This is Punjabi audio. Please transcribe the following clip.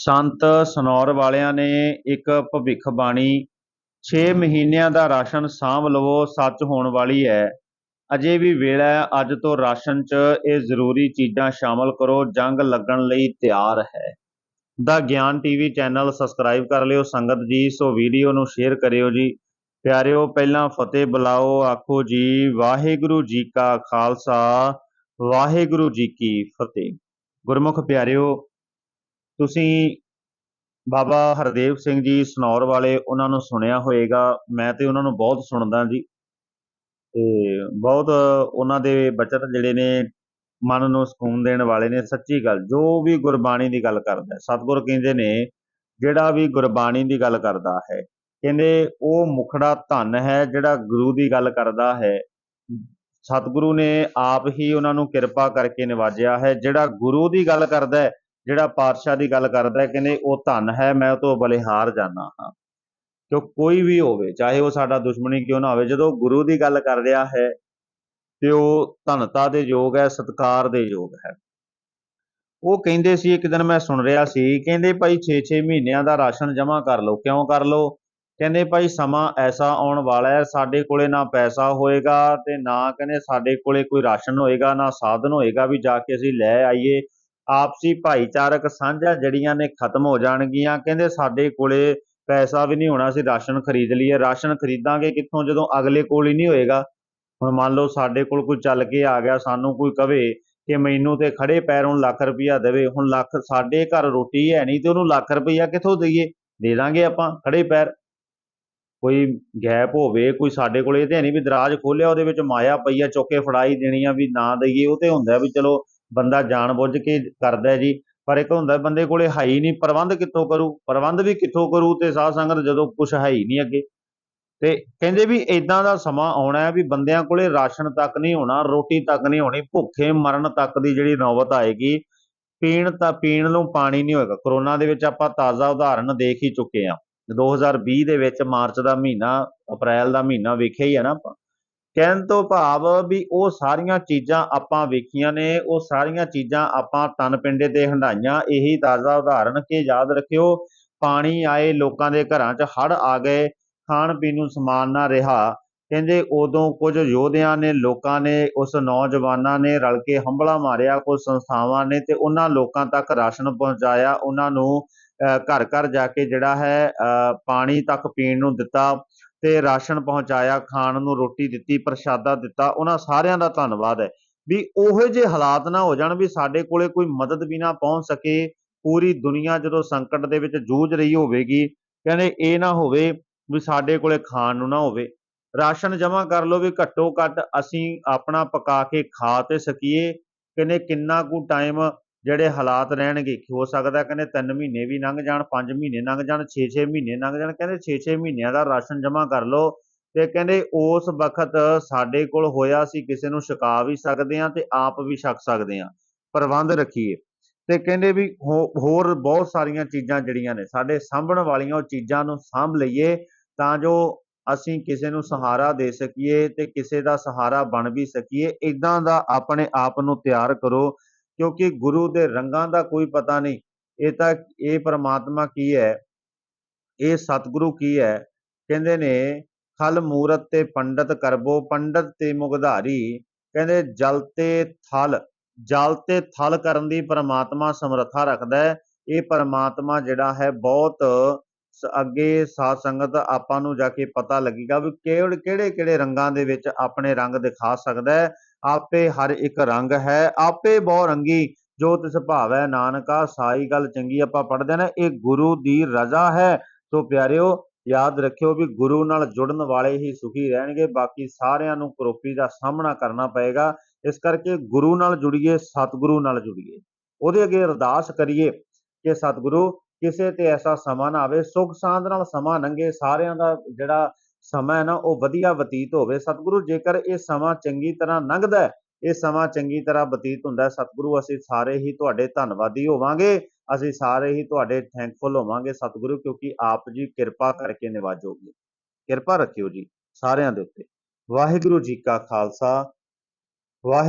ਸੰਤ ਸਨੌਰ ਵਾਲਿਆਂ ਨੇ ਇੱਕ ਭਵਿੱਖਬਾਣੀ 6 ਮਹੀਨਿਆਂ ਦਾ ਰਾਸ਼ਨ ਸਾਂਭ ਲਵੋ, ਸੱਚ ਹੋਣ ਵਾਲੀ ਹੈ। ਅਜੇ ਵੀ ਵੇਲਾ ਅੱਜ ਤੋਂ ਰਾਸ਼ਨ 'ਚ ਇਹ ਜ਼ਰੂਰੀ ਚੀਜ਼ਾਂ ਸ਼ਾਮਲ ਕਰੋ, ਜੰਗ ਲੱਗਣ ਲਈ ਤਿਆਰ ਹੈ। ਦਾ ਗਿਆਨ ਟੀਵੀ ਚੈਨਲ ਸਬਸਕ੍ਰਾਈਬ ਕਰ ਲਿਓ, ਸੰਗਤ ਜੀ, ਸੋ ਵੀਡੀਓ ਨੂੰ ਸ਼ੇਅਰ ਕਰਿਓ ਜੀ। ਪਿਆਰਿਓ, ਪਹਿਲਾਂ ਫਤਿਹ ਬੁਲਾਓ, ਆਖੋ ਜੀ, ਵਾਹਿਗੁਰੂ ਜੀ ਕਾ ਖਾਲਸਾ, ਵਾਹਿਗੁਰੂ ਜੀ ਕੀ ਫਤਿਹ। ਗੁਰਮੁਖ ਪਿਆਰਿਓ ਤੁਸੀਂ ਬਾਬਾ ਹਰਦੇਵ ਸਿੰਘ ਜੀ ਸਨੌਰ ਵਾਲੇ ਉਹਨਾਂ ਨੂੰ ਸੁਣਿਆ ਹੋਵੇਗਾ ਮੈਂ ਤੇ ਉਹਨਾਂ ਨੂੰ ਬਹੁਤ ਸੁਣਦਾ ਜੀ। ਤੇ ਬਹੁਤ ਉਹਨਾਂ ਦੇ ਬਚਤ ਜਿਹੜੇ ਨੇ ਮਨ ਨੂੰ ਸਕੂਨ ਦੇਣ ਵਾਲੇ ਨੇ, ਸੱਚੀ ਗੱਲ, ਜੋ ਵੀ ਗੁਰਬਾਣੀ ਦੀ ਗੱਲ ਕਰਦਾ ਹੈ, ਸਤਿਗੁਰ ਕਹਿੰਦੇ ਨੇ, ਜਿਹੜਾ ਵੀ ਗੁਰਬਾਣੀ ਦੀ ਗੱਲ ਕਰਦਾ ਹੈ, ਕਹਿੰਦੇ ਉਹ ਮੁਖੜਾ ਧਨ ਹੈ, ਜਿਹੜਾ ਗੁਰੂ ਦੀ ਗੱਲ ਕਰਦਾ ਹੈ। ਸਤਿਗੁਰੂ ਨੇ ਆਪ ਹੀ ਉਹਨਾਂ ਨੂੰ ਕਿਰਪਾ ਕਰਕੇ ਨਿਵਾਜਿਆ ਹੈ, ਜਿਹੜਾ ਗੁਰੂ ਦੀ ਗੱਲ ਕਰਦਾ ਹੈ ਜਿਹੜਾ ਪਾਤਸ਼ਾਹ ਦੀ ਗੱਲ ਕਰਦਾ ਕਹਿੰਦੇ ਉਹ ਧਨ ਹੈ, ਮੈਂ ਉਹ ਤੋਂ ਬਲਿਹਾਰ ਜਾਣਾ ਹਾਂ। ਕਿ ਕੋਈ ਵੀ ਹੋਵੇ, ਚਾਹੇ ਉਹ ਸਾਡਾ ਦੁਸ਼ਮਣੀ ਕਿਉਂ ਨਾ ਹੋਵੇ, ਜਦੋਂ ਗੁਰੂ ਦੀ ਗੱਲ ਕਰ ਰਿਹਾ ਹੈ, ਤੇ ਉਹ ਧਨਤਾ ਦੇ ਯੋਗ ਹੈ, ਸਤਕਾਰ ਦੇ ਯੋਗ ਹੈ। ਉਹ ਕਹਿੰਦੇ ਸੀ, ਇੱਕ ਦਿਨ ਮੈਂ ਸੁਣ ਰਿਹਾ ਸੀ, ਕਹਿੰਦੇ ਭਾਈ 6-6 ਮਹੀਨਿਆਂ ਦਾ ਰਾਸ਼ਨ ਜਮ੍ਹਾਂ ਕਰ ਲਓ, ਕਿਉਂ ਕਰ ਲਓ? ਕਹਿੰਦੇ ਭਾਈ ਸਮਾਂ ਐਸਾ ਆਉਣ ਵਾਲਾ ਹੈ, ਸਾਡੇ ਕੋਲੇ ਨਾ ਪੈਸਾ ਹੋਏਗਾ ਤੇ ਨਾ ਕਹਿੰਦੇ ਸਾਡੇ ਕੋਲੇ ਕੋਈ ਰਾਸ਼ਨ ਹੋਏਗਾ, ਨਾ ਸਾਧਨ ਹੋਏਗਾ ਵੀ ਜਾ ਕੇ ਅਸੀਂ ਲੈ ਆਈਏ। ਆਪਸੀ ਭਾਈਚਾਰਕ ਸਾਂਝਾ ਜੜੀਆਂ ਨੇ ਖਤਮ ਹੋ ਜਾਣਗੀਆਂ। ਕਹਿੰਦੇ ਸਾਡੇ ਕੋਲੇ ਪੈਸਾ ਵੀ ਨਹੀਂ ਹੋਣਾ ਸੀ ਰਾਸ਼ਨ ਖਰੀਦ ਲਈਏ। ਰਾਸ਼ਨ ਖਰੀਦਾਂਗੇ ਕਿੱਥੋਂ? ਜਦੋਂ ਅਗਲੇ ਕੋਲ ਹੀ ਨਹੀਂ ਹੋਏਗਾ। ਹੁਣ ਮੰਨ ਲਓ ਸਾਡੇ ਕੋਲ ਕੋਈ ਚੱਲ ਕੇ ਆ ਗਿਆ, ਸਾਨੂੰ ਕੋਈ ਕਵੇ ਕਿ ਮੈਨੂੰ ਤੇ ਖੜੇ ਪੈਰੋਂ ਲੱਖ ਰੁਪਈਆ ਦੇਵੇ। ਹੁਣ ਲੱਖ, ਸਾਡੇ ਘਰ ਰੋਟੀ ਹੈ ਨਹੀਂ ਤੇ ਉਹਨੂੰ ਲੱਖ ਰੁਪਈਆ ਕਿੱਥੋਂ ਦਈਏ? ਦੇ ਦਾਂਗੇ ਆਪਾਂ, ਖੜੇ ਪੈਰ। ਕੋਈ ਗੈਪ ਹੋਵੇ, ਕੋਈ ਸਾਡੇ ਕੋਲ ਇਹ ਤੇ ਨਹੀਂ ਵੀ ਦਰਾਜ ਖੋਲਿਆ, ਉਹਦੇ ਵਿੱਚ ਮਾਇਆ ਪਈਆ ਚੁੱਕ ਕੇ ਫੜਾਈ ਦੇਣੀ ਆ ਵੀ ਨਾ ਦਈਏ। ਉਹ ਤੇ ਹੁੰਦਾ ਵੀ ਚਲੋ ਬੰਦਾ ਜਾਣ ਬੁੱਝ ਕੇ ਕਰਦਾ ਜੀ। ਪਰ ਇੱਕ ਹੁੰਦਾ ਬੰਦੇ ਕੋਲੇ ਹੈ ਹੀ ਨਹੀਂ, ਪ੍ਰਬੰਧ ਕਿੱਥੋਂ ਕਰੂ? ਪ੍ਰਬੰਧ ਵੀ ਕਿੱਥੋਂ ਕਰੂ ਤੇ ਸਾਧ ਸੰਗਤ ਜਦੋਂ ਕੁਝ ਹੈ ਹੀ ਨਹੀਂ ਅੱਗੇ। ਤੇ ਕਹਿੰਦੇ ਵੀ ਇਦਾਂ ਦਾ ਸਮਾਂ ਆਉਣਾ ਹੈ ਵੀ ਬੰਦਿਆਂ ਕੋਲੇ ਰਾਸ਼ਨ ਤੱਕ ਨਹੀਂ ਹੋਣਾ, ਰੋਟੀ ਤੱਕ ਨਹੀਂ ਹੋਣੀ, ਭੁੱਖੇ ਮਰਨ ਤੱਕ ਦੀ ਜਿਹੜੀ ਨੌਬਤ ਆਏਗੀ, ਪੀਣ ਤਾਂ ਪੀਣ ਨੂੰ ਪਾਣੀ ਨਹੀਂ ਹੋਏਗਾ। ਕਰੋਨਾ ਦੇ ਵਿੱਚ ਆਪਾਂ ਤਾਜ਼ਾ ਉਦਾਹਰਨ ਦੇਖ ਹੀ ਚੁੱਕੇ ਆ 2020 ਦੇ ਵਿੱਚ ਮਾਰਚ ਦਾ ਮਹੀਨਾ, ਅਪ੍ਰੈਲ ਦਾ ਮਹੀਨਾ ਵੇਖਿਆ ਹੀ ਹੈ ਨਾ ਆਪਾਂ। ਕਹਿਣ ਤੋਂ ਭਾਵ ਵੀ ਉਹ ਸਾਰੀਆਂ ਚੀਜ਼ਾਂ ਆਪਾਂ ਵੇਖੀਆਂ ਨੇ, ਉਹ ਸਾਰੀਆਂ ਚੀਜ਼ਾਂ ਆਪਾਂ ਤਨ ਪਿੰਡੇ ਤੇ ਹੰਡਾਈਆਂ ਇਹੀ ਤਾਜ਼ਾ ਉਦਾਹਰਨ ਕਿ ਯਾਦ ਰੱਖਿਓ, ਪਾਣੀ ਆਏ ਲੋਕਾਂ ਦੇ ਘਰਾਂ 'ਚ ਹੜ ਆ ਗਏ, ਖਾਣ ਪੀਣ ਨੂੰ ਸਮਾਨ ਨਾ ਰਿਹਾ। ਕਹਿੰਦੇ ਉਦੋਂ ਕੁਝ ਯੋਧਿਆਂ ਨੇ, ਲੋਕਾਂ ਨੇ, ਉਸ ਨੌਜਵਾਨਾਂ ਨੇ ਰਲ ਕੇ ਹੰਬਲਾ ਮਾਰਿਆ, ਕੁਝ ਸੰਸਥਾਵਾਂ ਨੇ ਤੇ ਉਹਨਾਂ ਲੋਕਾਂ ਤੱਕ ਰਾਸ਼ਨ ਪਹੁੰਚਾਇਆ, ਉਹਨਾਂ ਨੂੰ ਘਰ ਘਰ ਜਾ ਕੇ ਜਿਹੜਾ ਹੈ ਪਾਣੀ ਤੱਕ ਪੀਣ ਨੂੰ ਦਿੱਤਾ। ਤੇ ਰਾਸ਼ਨ ਪਹੁੰਚਾਇਆ, ਖਾਣ ਨੂੰ ਰੋਟੀ ਦਿੱਤੀ, ਪ੍ਰਸ਼ਾਦਾ ਦਿੱਤਾ, ਉਹਨਾਂ ਸਾਰਿਆਂ ਦਾ ਧੰਨਵਾਦ ਹੈ। ਵੀ ਉਹੋ ਜਿਹੇ ਹਾਲਾਤ ਨਾ ਹੋ ਜਾਣ ਵੀ ਸਾਡੇ ਕੋਲੇ ਕੋਈ ਮਦਦ ਵੀ ਨਾ ਪਹੁੰਚ ਸਕੇ, ਪੂਰੀ ਦੁਨੀਆ ਜਦੋਂ ਸੰਕਟ ਦੇ ਵਿੱਚ ਜੂਝ ਰਹੀ ਹੋਵੇਗੀ, ਕਹਿੰਦੇ ਇਹ ਨਾ ਹੋਵੇ ਵੀ ਸਾਡੇ ਕੋਲੇ ਖਾਣ ਨੂੰ ਨਾ ਹੋਵੇ। ਰਾਸ਼ਨ ਜਮ੍ਹਾਂ ਕਰ ਲਓ ਵੀ ਘੱਟੋ ਘੱਟ ਅਸੀਂ ਆਪਣਾ ਪਕਾ ਕੇ ਖਾ ਤੇ ਸਕੀਏ, ਕਹਿੰਦੇ ਕਿੰਨਾ ਕੁ ਟਾਈਮ ਜਿਹੜੇ ਹਾਲਾਤ ਰਹਿਣਗੇ ਹੋ ਸਕਦਾ ਕਹਿੰਦੇ 3 ਮਹੀਨੇ ਵੀ ਲੰਘ ਜਾਣ 5 ਮਹੀਨੇ ਲੰਘ ਜਾਣ 6-6 ਮਹੀਨੇ ਲੰਘ ਜਾਣ, ਕਹਿੰਦੇ 6-6 ਮਹੀਨਿਆਂ ਦਾ ਰਾਸ਼ਨ ਜਮ੍ਹਾਂ ਕਰ ਲਓ ਤੇ ਕਹਿੰਦੇ ਉਸ ਵਕਤ ਸਾਡੇ ਕੋਲ ਹੋਇਆ ਸੀ, ਕਿਸੇ ਨੂੰ ਛਕਾ ਵੀ ਸਕਦੇ ਆ ਤੇ ਆਪ ਵੀ ਛਕ ਸਕਦੇ ਆ ਪ੍ਰਬੰਧ ਰੱਖੀਏ। ਤੇ ਕਹਿੰਦੇ ਵੀ ਹੋਰ ਬਹੁਤ ਸਾਰੀਆਂ ਚੀਜ਼ਾਂ ਜਿਹੜੀਆਂ ਨੇ, ਸਾਡੇ ਸਾਂਭਣ ਵਾਲੀਆਂ ਉਹ ਚੀਜ਼ਾਂ ਨੂੰ ਸਾਂਭ ਲਈਏ ਤਾਂ ਜੋ ਅਸੀਂ ਕਿਸੇ ਨੂੰ ਸਹਾਰਾ ਦੇ ਸਕੀਏ ਤੇ ਕਿਸੇ ਦਾ ਸਹਾਰਾ ਬਣ ਵੀ ਸਕੀਏ। ਇਦਾਂ ਦਾ ਆਪਣੇ ਆਪ ਨੂੰ ਤਿਆਰ ਕਰੋ ਕਿਉਂਕਿ ਗੁਰੂ ਦੇ ਰੰਗਾਂ ਦਾ ਕੋਈ ਪਤਾ ਨਹੀਂ। ਇਹ ਤਾਂ ਇਹ ਪਰਮਾਤਮਾ ਕੀ ਹੈ? ਇਹ ਸਤਿਗੁਰੂ ਕੀ ਹੈ? ਕਹਿੰਦੇ ਨੇ, ਖਲ ਮੂਰਤ ਤੇ ਪੰਡਤ ਕਰਬੋ, ਪੰਡਤ ਤੇ ਮੁਗਧਾਰੀ। ਕਹਿੰਦੇ, ਜਲ ਤੇ ਥਲ, ਜਲ ਤੇ ਥਲ ਕਰਨ ਦੀ ਪਰਮਾਤਮਾ ਸਮਰੱਥਾ ਰੱਖਦਾ ਹੈ। ਇਹ ਪਰਮਾਤਮਾ ਜਿਹੜਾ ਹੈ, ਬਹੁਤ ਅੱਗੇ ਸਾਧ ਸੰਗਤ ਆਪਾਂ ਨੂੰ ਜਾ ਕੇ ਪਤਾ ਲੱਗੇਗਾ ਵੀ ਕਿਹੜੇ ਕਿਹੜੇ ਕਿਹੜੇ ਰੰਗਾਂ ਦੇ ਵਿੱਚ ਆਪਣੇ ਰੰਗ ਦਿਖਾ ਸਕਦਾ ਹੈ। ਆਪੇ ਹਰ ਇੱਕ ਰੰਗ ਹੈ, ਆਪੇ ਬਹੁ ਰੰਗੀ, ਜੋ ਤਿਸ ਭਾਵੈ ਨਾਨਕਾ, ਸਾਈ ਗੱਲ ਚੰਗੀ ਆਪਾਂ ਪੜਦੇ ਨੇ, ਇਹ ਗੁਰੂ ਦੀ ਰਜ਼ਾ ਹੈ। ਸੋ ਪਿਆਰਿਓ, ਯਾਦ ਰੱਖਿਓ ਵੀ ਗੁਰੂ ਨਾਲ ਜੁੜਨ ਵਾਲੇ ਹੀ ਸੁਖੀ ਰਹਿਣਗੇ, ਬਾਕੀ ਸਾਰਿਆਂ ਨੂੰ ਕਰੋਪੀ ਦਾ ਸਾਹਮਣਾ ਕਰਨਾ ਪਏਗਾ। ਇਸ ਕਰਕੇ ਗੁਰੂ ਨਾਲ ਜੁੜੀਏ, ਸਤਿਗੁਰੂ ਨਾਲ ਜੁੜੀਏ। ਉਹਦੇ ਅੱਗੇ ਅਰਦਾਸ ਕਰੀਏ ਕਿ ਸਤਿਗੁਰੂ, ਕਿਸੇ ਤੇ ਐਸਾ ਸਮਾਂ ਨਾ ਆਵੇ ਸੁਖ ਸਾਂਦ ਨਾਲ ਸਮਾਂ ਲੰਘੇ ਸਾਰਿਆਂ ਦਾ ਜਿਹੜਾ ਸਮਾਂ ਹੈ ਨਾ, ਉਹ ਵਧੀਆ ਬਤੀਤ ਹੋਵੇ। ਸਤਿਗੁਰੂ, ਜੇਕਰ ਇਹ ਸਮਾਂ ਚੰਗੀ ਤਰ੍ਹਾਂ ਲੰਘਦਾ ਇਹ ਸਮਾਂ ਚੰਗੀ ਤਰ੍ਹਾਂ ਬਤੀਤ ਹੁੰਦਾ ਸਤਿਗੁਰੂ, ਅਸੀਂ ਸਾਰੇ ਹੀ ਤੁਹਾਡੇ ਧੰਨਵਾਦੀ ਹੋਵਾਂਗੇ। ਅਸੀਂ ਸਾਰੇ ਹੀ ਤੁਹਾਡੇ ਥੈਂਕਫੁਲ ਹੋਵਾਂਗੇ ਸਤਿਗੁਰੂ, ਕਿਉਂਕਿ ਆਪ ਜੀ ਕਿਰਪਾ ਕਰਕੇ ਨਿਵਾਜੋਗੇ। ਕਿਰਪਾ ਰੱਖਿਓ ਜੀ ਸਾਰਿਆਂ ਦੇ ਉੱਤੇ। ਵਾਹਿਗੁਰੂ ਜੀ ਕਾ ਖਾਲਸਾ। ਵਾਹਿ